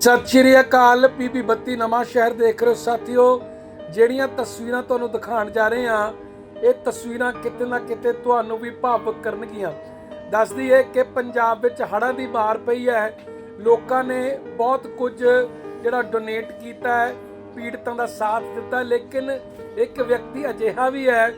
ਸਤਿ ਸ਼੍ਰੀ ਅਕਾਲ ਪੀਪੀ ਬੱਤੀ ਨਵਾਂ ਸ਼ਹਿਰ ਦੇਖ ਰਹੇ ਹੋ ਸਾਥੀਓ। ਜਿਹੜੀਆਂ ਤਸਵੀਰਾਂ ਤੁਹਾਨੂੰ ਦਿਖਾਉਣ ਜਾ ਰਹੇ ਹਾਂ, ਇਹ ਤਸਵੀਰਾਂ ਕਿਤੇ ਨਾ ਕਿਤੇ ਤੁਹਾਨੂੰ ਵੀ ਭਾਵੁਕ ਕਰਨਗੀਆਂ। ਦੱਸਦੀ ਹੈ ਕਿ ਪੰਜਾਬ ਵਿੱਚ ਹੜ੍ਹਾਂ ਦੀ ਮਾਰ ਪਈ ਹੈ। ਲੋਕਾਂ ਨੇ ਬਹੁਤ ਕੁਝ ਜਿਹੜਾ ਡੋਨੇਟ ਕੀਤਾ ਹੈ, ਪੀੜਤਾਂ ਦਾ ਸਾਥ ਦਿੱਤਾ, ਲੇਕਿਨ ਇੱਕ ਵਿਅਕਤੀ ਅਜਿਹਾ ਵੀ ਹੈ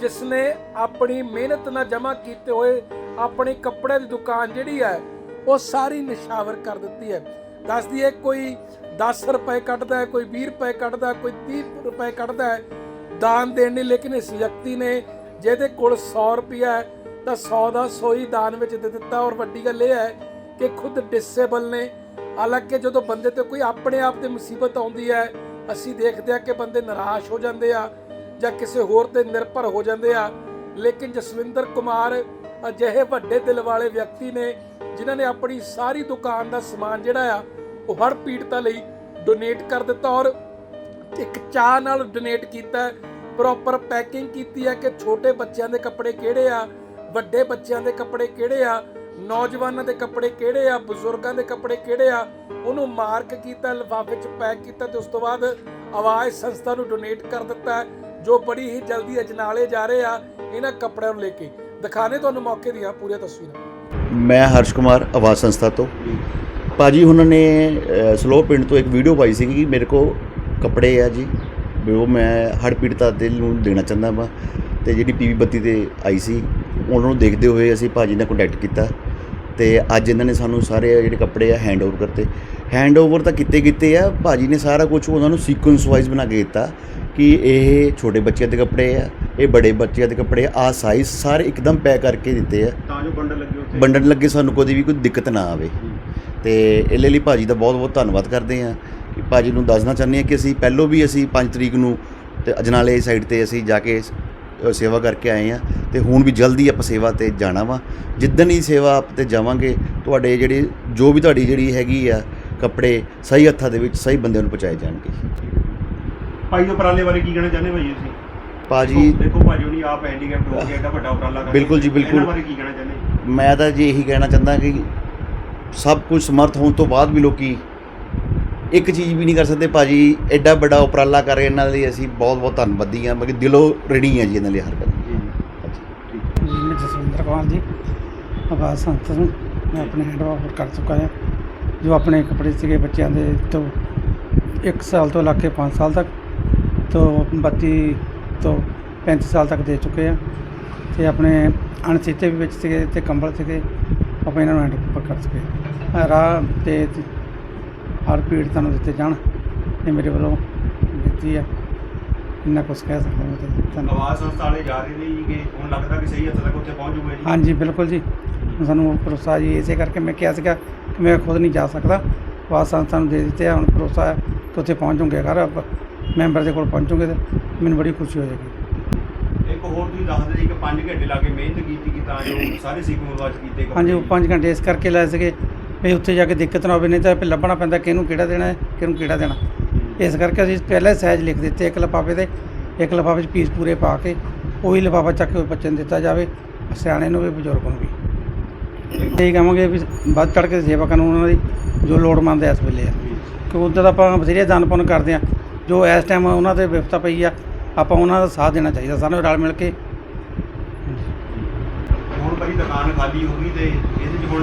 ਜਿਸ ਨੇ ਆਪਣੀ ਮਿਹਨਤ ਨਾਲ ਜਮ੍ਹਾਂ ਕੀਤੇ ਹੋਏ ਆਪਣੀ ਕੱਪੜੇ ਦੀ ਦੁਕਾਨ ਜਿਹੜੀ ਹੈ, ਉਹ ਸਾਰੀ ਨਿਸ਼ਾਵਰ ਕਰ ਦਿੱਤੀ ਹੈ। ਦੱਸਦੀ ਹੈ, ਕੋਈ 10 ਰੁਪਏ ਕੱਢਦਾ ਹੈ, ਕੋਈ 20 ਰੁਪਏ ਕੱਢਦਾ ਕੋਈ 30 ਰੁਪਏ ਕੱਢਦਾ ਹੈ, ਦਾਨ ਦੇਣ ਲਈ, ਲੇਕਿਨ ਇਸ ਵਿਅਕਤੀ ਨੇ ਜਿਹਦੇ ਕੋਲ 100 ਰੁਪਿਆ ਹੈ, ਤਾਂ 100 ਦਾ 100 ਹੀ ਦਾਨ ਵਿੱਚ ਦੇ ਦਿੱਤਾ। ਔਰ ਵੱਡੀ ਗੱਲ ਇਹ ਹੈ ਕਿ ਖੁਦ ਡਿਸੇਬਲ ਨੇ। ਹਾਲਾਂਕਿ ਜਦੋਂ ਬੰਦੇ ਤੇ ਕੋਈ ਆਪਣੇ ਆਪ ਤੇ ਮੁਸੀਬਤ ਆਉਂਦੀ ਹੈ, ਅਸੀਂ ਦੇਖਦੇ ਆ ਕਿ ਬੰਦੇ ਨਿਰਾਸ਼ ਹੋ ਜਾਂਦੇ ਆ ਜਾਂ ਕਿਸੇ ਹੋਰ ਤੇ ਨਿਰਭਰ ਹੋ ਜਾਂਦੇ ਆ। ਲੇਕਿਨ ਜਸਵਿੰਦਰ ਕੁਮਾਰ ਅਜਿਹੇ ਵੱਡੇ ਦਿਲ ਵਾਲੇ ਵਿਅਕਤੀ ਨੇ ਜਿਨ੍ਹਾਂ ਨੇ ਆਪਣੀ ਸਾਰੀ ਦੁਕਾਨ ਦਾ ਸਮਾਨ ਜਿਹੜਾ ਆ, ਉਹ ਹਰ ਪੀੜਤਾਂ ਲਈ ਡੋਨੇਟ ਕਰ ਦਿੱਤਾ ਔਰ ਇੱਕ ਚਾਹ ਨਾਲ ਡੋਨੇਟ ਕੀਤਾ ਪ੍ਰੋਪਰ ਪੈਕਿੰਗ ਕੀਤੀ ਹੈ ਕਿ ਛੋਟੇ ਬੱਚਿਆਂ ਦੇ ਕੱਪੜੇ ਕਿਹੜੇ ਆ, ਵੱਡੇ ਬੱਚਿਆਂ ਦੇ ਕੱਪੜੇ ਕਿਹੜੇ ਆ, ਨੌਜਵਾਨਾਂ ਦੇ ਕੱਪੜੇ ਕਿਹੜੇ ਆ, ਬਜ਼ੁਰਗਾਂ ਦੇ ਕੱਪੜੇ ਕਿਹੜੇ ਆ, ਉਹਨੂੰ ਮਾਰਕ ਕੀਤਾ, ਲਿਫਾਫੇ 'ਚ ਪੈਕ ਕੀਤਾ ਤੇ ਉਸ ਤੋਂ ਬਾਅਦ ਆਵਾਜ਼ ਸੰਸਥਾ ਨੂੰ ਡੋਨੇਟ ਕਰ ਦਿੱਤਾ ਜੋ ਬੜੀ ਹੀ ਜਲਦੀ ਅਜਨਾਲੇ ਜਾ ਰਹੇ ਆ, ਇਹਨਾਂ ਕੱਪੜਿਆਂ ਨੂੰ ਲੈ ਕੇ। ਦਿਖਾਣੇ ਤੁਹਾਨੂੰ ਮੌਕੇ ਦੀਆਂ ਪੂਰੀਆਂ ਤਸਵੀਰਾਂ। ਮੈਂ ਹਰਸ਼ ਕੁਮਾਰ ਆਵਾਜ਼ ਸੰਸਥਾ ਤੋਂ। ਭਾਜੀ ਉਹਨਾਂ ਨੇ ਅ, ਸਲੋ ਪਿੰਡ ਤੋਂ ਇੱਕ ਵੀਡੀਓ ਪਾਈ ਸੀ ਕਿ ਮੇਰੇ ਕੋ ਕੱਪੜੇ ਆ ਜੀ। ਵੀ ਉਹ ਮੈਂ ਹੜ੍ਹ ਪੀੜਤਾ ਦੇ ਨੂੰ ਦੇਣਾ ਚਾਹੁੰਦਾ ਵਾ। ਤੇ ਜਿਹੜੀ ਪੀਵੀ ਬੱਤੀ ਤੇ ਆਈ ਸੀ ਉਹਨਾਂ ਨੂੰ ਦੇਖਦੇ ਹੋਏ ਅਸੀਂ ਭਾਜੀ ਨਾਲ ਕੰਟੈਕਟ ਕੀਤਾ। ਤੇ ਅੱਜ ਇਹਨਾਂ ਨੇ ਸਾਨੂੰ ਸਾਰੇ ਜਿਹੜੇ ਕੱਪੜੇ ਆ ਹੈਂਡ ਓਵਰ ਕਰਤੇ। ਹੈਂਡ ਓਵਰ ਤਾਂ ਕੀਤੇ ਕੀਤੇ ਆ। ਭਾਜੀ ਨੇ ਸਾਰਾ ਕੁਝ ਉਹਨਾਂ ਨੂੰ ਸੀਕੁਐਂਸ ਵਾਈਜ਼ ਬਣਾ ਕੇ ਦਿੱਤਾ। ਕਿ ਇਹ ਛੋਟੇ ਬੱਚਿਆਂ ਦੇ ਕੱਪੜੇ ਆ ਇਹ ਬੜੇ ਬੱਚਿਆਂ ਦੇ ਕੱਪੜੇ ਆ ਆਹ ਸਾਈਜ਼ ਸਾਰੇ ਇੱਕਦਮ ਪੈਕ ਕਰਕੇ ਦਿੱਤੇ ਆ। ਤਾਂ ਜੋ ਬੰਡਲ ਲੱਗੇ ਉੱਥੇ। ਵੰਡਣ ਲੱਗੇ ਸਾਨੂੰ ਕਦੇ ਵੀ ਕੋਈ ਦਿੱਕਤ ਨਾ ਆਵੇ। ਤੇ ਇਹਦੇ ਲਈ ਭਾਜੀ ਦਾ ਬਹੁਤ ਬਹੁਤ ਧੰਨਵਾਦ ਕਰਦੇ ਹਾਂ। ਕਿ ਭਾਜੀ ਨੂੰ ਦੱਸਣਾ ਚਾਹੁੰਦੇ ਹਾਂ ਕਿ ਅਸੀਂ ਪਹਿਲੋਂ ਵੀ ਅਸੀਂ 5 ਤਰੀਕ ਨੂੰ ਤੇ ਅਜਨਾਲੇ ਸਾਈਡ ਤੇ ਅਸੀਂ ਜਾ ਕੇ ਅ, ਸੇਵਾ ਕਰਕੇ ਆਏ ਹਾਂ ਤੇ ਹੁਣ ਵੀ ਜਲਦੀ ਆਪਾਂ ਸੇਵਾ ਤੇ ਜਾਣਾ ਵਾ। ਜਿੱਦਣ ਹੀ ਸੇਵਾ ਆਪ ਤੇ ਜਾਵਾਂਗੇ ਤੁਹਾਡੇ ਜਿਹੜੇ ਜੋ ਵੀ ਤੁਹਾਡੀ ਜਿਹੜੀ ਹੈਗੀ ਆ ਕੱਪੜੇ ਸਹੀ ਹੱਥਾਂ ਦੇ ਵਿੱਚ ਸਹੀ ਬੰਦਿਆਂ ਨੂੰ ਪਹੁੰਚਾਏ ਜਾਣਗੇ। ਭਾਈ ਦੇ ਉਪਰਾਲੇ ਬਾਰੇ ਕੀ ਕਹਿਣਾ ਚਾਹੁੰਦੇ ਭਾਈ ਤੁਸੀਂ? ਭਾਜੀ ਦੇਖੋ ਭਾਜੀ ਹੁਣੀ ਆਪ ਹੈਂਡੀਕੈਪ ਹੋ ਗਿਆ ਐਡਾ ਵੱਡਾ ਉਪਰਾਲਾ ਕਰਦੇ ਬਿਲਕੁਲ ਜੀ, ਬਿਲਕੁਲ। ਇਹਨਾਂ ਬਾਰੇ ਕੀ ਕਹਿਣਾ ਚਾਹੁੰਦੇ? ਮੈਂ ਤਾਂ ਜੀ ਇਹੀ ਕਹਿਣਾ ਚਾਹੁੰਦਾ ਕਿ ਸਭ ਕੁਝ ਸਮਰਥ ਹੋਣ ਤੋਂ ਬਾਅਦ ਵੀ ਲੋਕੀ ਇੱਕ ਚੀਜ਼ ਵੀ ਨਹੀਂ ਕਰ ਸਕਦੇ। ਭਾਜੀ ਐਡਾ ਵੱਡਾ ਉਪਰਾਲਾ ਕਰ ਰਹੇ ਇਹਨਾਂ ਲਈ ਅਸੀਂ ਬਹੁਤ ਬਹੁਤ ਧੰਨਵਾਦੀ ਹਾਂ ਮਤਲਬ ਦਿਲੋਂ ਰੜੀ ਹਾਂ ਜੀ ਇਹਨਾਂ ਲਈ ਹਰ ਗੱਲ। ਜੀ ਮੈਂ ਜਸਵਿੰਦਰ ਕੁਮਾਰ ਜੀ ਆਵਾਜ਼ ਸੰਸਥਾ ਨੂੰ ਮੈਂ ਆਪਣੇ ਹੈਂਡ ਓਵਰ ਕਰ ਚੁੱਕਾ ਹਾਂ ਜੋ ਆਪਣੇ ਕੱਪੜੇ ਸੀਗੇ ਬੱਚਿਆਂ ਦੇ ਤੋਂ 1 ਸਾਲ ਤੋਂ ਲੈ ਕੇ 5 ਸਾਲ ਤੱਕ। ਤੋਂ 32 ਤੋਂ 35 ਸਾਲ ਤੱਕ ਦੇ ਚੁੱਕੇ ਆ ਤੇ ਆਪਣੇ ਅਣਸੀਤੇ ਵੀ ਵਿੱਚ ਸੀਗੇ ਤੇ ਕੰਬਲ ਸੀਗੇ ਆਪਾਂ ਇਹਨਾਂ ਨੂੰ ਹੈਂਡ ਓਵਰ ਕਰ ਚੁੱਕੇ ਰਾਹ ਤੇ ਹਰ ਪੀੜਤਾਂ ਨੂੰ ਦਿੱਤੇ ਜਾਣ ਇਹ ਮੇਰੇ ਵੱਲੋਂ ਬੇਨਤੀ ਹੈ ਇੰਨਾ ਕੁਛ ਕਹਿ ਸਕਦਾ ਮੈਂ ਤੇ ਧੰਨਵਾਦ ਆਵਾਜ਼ ਸੰਸਥਾ ਵਾਲੇ ਜਾ ਰਹੇ ਨੇ ਕਿ ਹੁਣ ਲੱਗਦਾ ਕਿ ਸਹੀ ਹੱਥ ਤੱਕ ਉੱਥੇ ਪਹੁੰਚ ਜੂਗੇ ਜੀ। ਹਾਂਜੀ ਬਿਲਕੁਲ ਜੀ। ਸਾਨੂੰ ਭਰੋਸਾ ਜੀ ਇਸੇ ਕਰਕੇ ਮੈਂ ਕਿਹਾ ਸੀਗਾ ਕਿ ਮੈਂ ਖੁਦ ਨਹੀਂ ਜਾ ਸਕਦਾ। ਆਵਾਜ਼ ਸੰਸਥਾ ਨੂੰ ਦੇ ਦਿੱਤੇ ਆ ਹੁਣ ਭਰੋਸਾ ਕਿ ਉੱਥੇ ਪਹੁੰਚ ਜਾਊਂਗੇ ਅਗਰ ਆਪ। ਮੈਂਬਰ ਦੇ ਕੋਲ ਪਹੁੰਚੂਗੇ ਤਾਂ ਮੈਨੂੰ ਬੜੀ ਖੁਸ਼ੀ ਹੋ ਜਾਏਗੀ। ਇੱਕ ਹੋਰ ਤੁਸੀਂ ਦੱਸਦੇ ਜੀ ਕਿ 5 ਘੰਟੇ ਲਾ ਕੇ ਮਿਹਨਤ ਕੀਤੀ ਕਿ ਤਾਂ ਜੋ ਸਾਰੇ ਸਿੱਖ ਵਾਚ ਕੀਤੇ। ਹਾਂਜੀ ਉਹ 5 ਘੰਟੇ ਇਸ ਕਰਕੇ ਲਾਏ ਸੀਗੇ ਵੀ ਉੱਥੇ ਜਾ ਕੇ ਦਿੱਕਤ ਨਾ ਹੋਵੇ ਨਹੀਂ ਤਾਂ ਫਿਰ ਲੱਭਣਾ ਪੈਂਦਾ ਕਿਹਨੂੰ ਕਿਹੜਾ ਦੇਣਾ ਹੈ ਕਿਹਨੂੰ ਕਿਹੜਾ ਦੇਣਾ। ਇਸ ਕਰਕੇ ਅਸੀਂ ਪਹਿਲਾਂ ਹੀ ਸਾਈਜ਼ ਲਿਖ ਦਿੱਤੇ ਇੱਕ ਲਿਫਾਫੇ ਤੇ ਇੱਕ ਲਿਫਾਫੇ 'ਚ ਪੀਸ ਪੂਰੇ ਪਾ ਕੇ ਉਹੀ ਲਿਫਾਫਾ ਚੱਕ ਕੇ ਬੱਚੇ ਨੂੰ ਦਿੱਤਾ ਜਾਵੇ ਸਿਆਣੇ ਨੂੰ ਵੀ ਬਜ਼ੁਰਗ ਨੂੰ ਵੀ। ਇਹ ਕਹਾਂਗੇ ਵੀ ਵੱਧ ਚੜ੍ਹ ਕੇ ਸੇਵਾ ਕਰਨ ਉਹਨਾਂ ਦੀ ਜੋ ਲੋੜਮੰਦ ਹੈ ਇਸ ਵੇਲੇ ਆ। ਕਿ ਉੱਧਰ ਆਪਾਂ ਬਥੇਰੇ ਦਾਨ ਪੁੰਨ ਕਰਦੇ ਆ ਜੋ ਇਸ ਟਾਈਮ ਉਹਨਾਂ ਤੇ ਵਿਪਤਾ ਪਈ ਆ ਆਪਾਂ ਉਹਨਾਂ ਦਾ ਸਾਥ ਦੇਣਾ ਚਾਹੀਦਾ ਸਾਨੂੰ ਰਲ ਮਿਲ ਕੇ। ਹੁਣ ਭਾਈ ਦੁਕਾਨ ਖਾਲੀ ਹੋ ਗਈ ਤੇ ਇਹਦੇ 'ਚ ਹੁਣ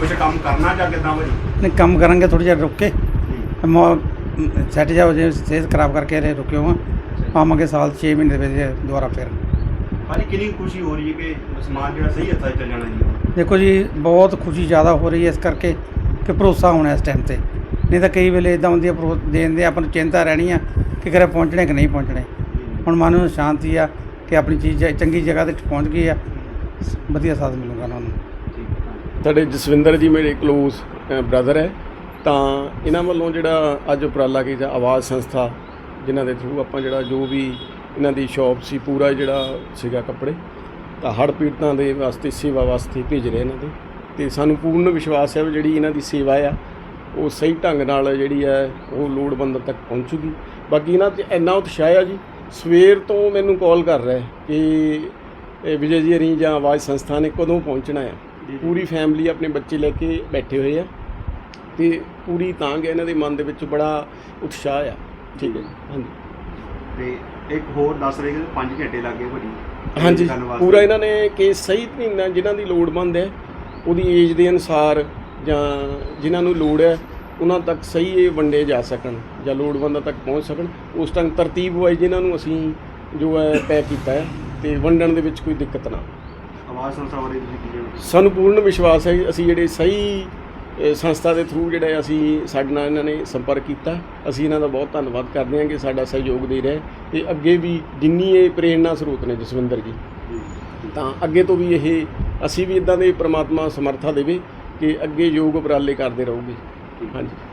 ਕੁਝ ਕੰਮ ਕਰਨਾ ਜਾਂ ਕਿੱਦਾਂ ਭਾਈ ਨਹੀਂ ਕੰਮ ਕਰਾਂਗੇ ਥੋੜੀ ਜਿਹਾ ਰੁੱਕ ਕੇ। ਸੈੱਟ ਜਾ ਹੋ ਜੇ ਸਿਹਤ ਖਰਾਬ ਕਰਕੇ ਰੇ ਰੁਕਿਓ ਹਾਂ ਆਵਾਂਗੇ ਸਾਲ 6 ਮਹੀਨੇ ਦੇ ਵਿੱਚ ਦੁਬਾਰਾ ਫਿਰ। ਭਾਜੀ ਕਿੰਨੀ ਖੁਸ਼ੀ ਹੋ ਰਹੀ ਹੈ ਕਿ ਸਮਾਨ ਜਿਹੜਾ ਸਹੀ ਹੱਥਾਂ 'ਚ ਚੱਲ ਜਾਣਾ ਜੀ? ਦੇਖੋ ਜੀ ਬਹੁਤ ਖੁਸ਼ੀ ਜ਼ਿਆਦਾ ਹੋ ਰਹੀ ਹੈ ਇਸ ਕਰਕੇ ਕਿ ਭਰੋਸਾ ਹੋਣਾ ਇਸ ਟਾਈਮ ਤੇ। ਨਹੀਂ ਤਾਂ ਕਈ ਵੇਲੇ ਇਦਾਂ ਹੁੰਦੀ ਹੈ ਭਰੋ ਦੇਣ ਦੇ ਆਪਾਂ ਨੂੰ ਚਿੰਤਾ ਰਹਿਣੀ ਆ ਕਿ ਕਰੇ ਪਹੁੰਚਣੇ ਕਿ ਨਹੀਂ ਪਹੁੰਚਣੇ। ਹੁਣ ਮਨ ਨੂੰ ਸ਼ਾਂਤੀ ਆ ਕਿ ਆਪਣੀ ਚੀਜ਼ ਚੰਗੀ ਜਗ੍ਹਾ ਤੇ ਪਹੁੰਚ ਗਈ ਆ। ਵਧੀਆ ਸਾਥ ਮਿਲੂਗਾ ਉਹਨਾਂ। ਨੂੰ ਸਾਡੇ ਜਸਵਿੰਦਰ ਜੀ ਮੇਰੇ ਕਲੋਜ਼ ਬ੍ਰਦਰ ਹੈ। ਤਾਂ ਇਹਨਾਂ ਵੱਲੋਂ ਜਿਹੜਾ ਅੱਜ ਉਪਰਾਲਾ ਕੀਤਾ, ਆਵਾਜ਼ ਸੰਸਥਾ, ਜਿਨ੍ਹਾਂ ਦੇ ਥਰੂ ਆਪਾਂ ਜਿਹੜਾ ਜੋ ਵੀ ਇਹਨਾਂ ਦੀ ਸ਼ਾਪ ਸੀ, ਪੂਰਾ ਜਿਹੜਾ ਸੀਗਾ ਕੱਪੜੇ, ਤਾਂ ਹੜ੍ਹ ਪੀੜਤਾਂ ਦੇ ਵਾਸਤੇ ਸੇਵਾ ਵਾਸਤੇ ਭੇਜ ਰਹੇ ਇਹਨਾਂ ਦੇ। ਤੇ ਸਾਨੂੰ ਪੂਰਨ ਵਿਸ਼ਵਾਸ ਹੈ ਵੀ ਜਿਹੜੀ ਇਹਨਾਂ ਦੀ ਸੇਵਾ ਆ ਉਹ ਸਹੀ ਢੰਗ ਨਾਲ ਜਿਹੜੀ ਹੈ ਉਹ ਲੋੜਵੰਦ ਤੱਕ ਪਹੁੰਚੂਗੀ। ਬਾਕੀ ਇਹਨਾਂ 'ਚ ਇੰਨਾ ਉਤਸ਼ਾਹ ਆ ਜੀ ਸਵੇਰ ਤੋਂ ਮੈਨੂੰ ਕਾਲ ਕਰ ਰਿਹਾ ਕਿ ਇਹ ਵਿਜੇ ਜੀ ਹਰੀ ਜਾਂ ਆਵਾਜ਼ ਸੰਸਥਾ ਨੇ ਕਦੋਂ ਪਹੁੰਚਣਾ ਹੈ ਪੂਰੀ ਫੈਮਿਲੀ ਆਪਣੇ ਬੱਚੇ ਲੈ ਕੇ ਬੈਠੇ ਹੋਏ ਆ ਤੇ ਪੂਰੀ ਤਾਂਘ ਹੈ ਇਹਨਾਂ ਦੇ ਮਨ ਦੇ ਵਿੱਚ ਬੜਾ ਉਤਸ਼ਾਹ ਆ। ਠੀਕ ਹੈ ਹਾਂਜੀ। ਤੇ ਇੱਕ ਹੋਰ ਦੱਸ ਰਹੇ ਕਿ 5 ਘੰਟੇ ਲੱਗੇ ਵੱਡੀ ਹਾਂਜੀ। ਪੂਰਾ ਇਹਨਾਂ ਨੇ ਕਿ ਸਹੀ ਤਰੀਕੇ ਜਿਨ੍ਹਾਂ ਦੀ ਲੋੜਵੰਦ ਹੈ ਉਹਦੀ ਏਜ ਦੇ ਅਨੁਸਾਰ ਜਾਂ ਜਿਨ੍ਹਾਂ ਨੂੰ ਲੋੜ ਹੈ ਉਹਨਾਂ ਤੱਕ ਸਹੀ ਇਹ ਵੰਡੇ ਜਾ ਸਕਣ ਜਾਂ ਲੋੜਵੰਦਾਂ ਤੱਕ ਪਹੁੰਚ ਸਕਣ। ਉਸ ਟਾਈਮ ਤਰਤੀਬ ਵਾਈਜ਼ ਇਹਨਾਂ ਨੂੰ ਅਸੀਂ ਜੋ ਹੈ ਪੈਕ ਕੀਤਾ ਹੈ ਤੇ ਵੰਡਣ ਦੇ ਵਿੱਚ ਕੋਈ ਦਿੱਕਤ ਨਾ ਆਵਾਜ਼ ਸੰਸਥਾ ਬਾਰੇ ਤੁਸੀਂ ਕੀ ਕਹਿਣਾ? ਸਾਨੂੰ ਪੂਰਨ ਵਿਸ਼ਵਾਸ ਹੈ ਅਸੀਂ ਜਿਹੜੇ ਸਹੀ ਅ, ਸੰਸਥਾ ਦੇ ਥਰੂ ਜਿਹੜਾ ਅਸੀਂ ਸਾਡੇ ਨਾਲ ਇਹਨਾਂ ਨੇ ਸੰਪਰਕ ਕੀਤਾ ਅਸੀਂ ਇਹਨਾਂ ਦਾ ਬਹੁਤ ਧੰਨਵਾਦ ਕਰਦੇ ਹਾਂ ਕਿ ਸਾਡਾ ਸਹਿਯੋਗ ਦੇ ਰਹੇ ਤੇ ਅੱਗੇ ਵੀ ਜਿੰਨੀ ਇਹ ਪ੍ਰੇਰਣਾ ਸਰੋਤ ਨੇ ਜਸਵਿੰਦਰ ਜੀ। ਤਾਂ ਅੱਗੇ ਤੋਂ ਵੀ ਇਹ ਅਸੀਂ ਵੀ ਇਦਾਂ ਦੇ ਪ੍ਰਮਾਤਮਾ ਸਮਰੱਥਾ ਦੇਵੇ ਕਿ ਅੱਗੇ ਯੋਗ ਉਪਰਾਲੇ ਕਰਦੇ ਰਹੋਗੇ। ਹਾਂਜੀ।